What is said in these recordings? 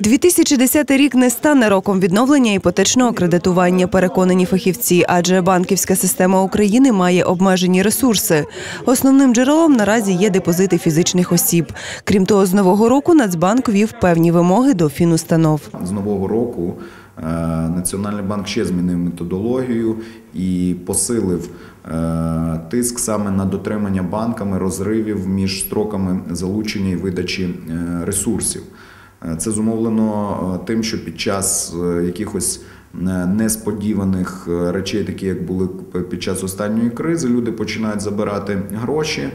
2010 рік не стане роком відновлення іпотечного кредитування, переконані фахівці, адже банківська система України має обмежені ресурси. Основним джерелом наразі є депозити фізичних осіб. Крім того, з нового року Нацбанк ввів певні вимоги до фінустанов. З нового року е, Національний банк ще змінив методологію і посилив е, тиск саме на дотримання банками розривів між строками залучення і видачі е, ресурсів. Е, Це зумовлено е, тим, що під час е, якихось несподіваних речей, такі як були під час останньої кризи, люди починають забирати гроші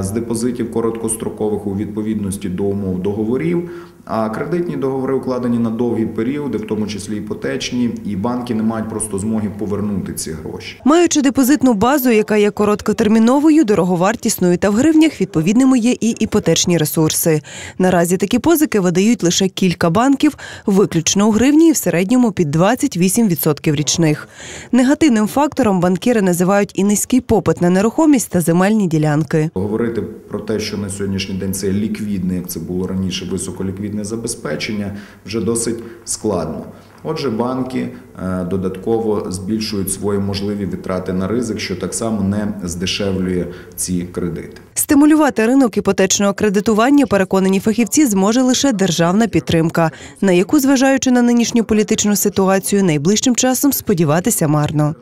з депозитів короткострокових у відповідності до умов договорів. А кредитні договори укладені на довгі періоди, в тому числі іпотечні, і банки не мають просто змоги повернути ці гроші. Маючи депозитну базу, яка є короткотерміновою, дороговартісною та в гривнях, відповідними є і іпотечні ресурси. Наразі такі позики видають лише кілька банків, виключно у гривні і в середньому під 28% річних. Негативним фактором банкіри називають і низький попит на нерухомість та земельні ділянки. Говорити про те, що на сьогоднішній день це ліквідне, як це було раніше, високоліквідне забезпечення, вже досить складно. Отже, банки е, додатково збільшують свої можливі витрати на ризик, що так само не здешевлює ці кредити. Стимулювати ринок іпотечного кредитування, переконані фахівці, зможе лише державна підтримка, на яку, зважаючи на нинішню політичну ситуацію, найближчим часом сподіватися марно.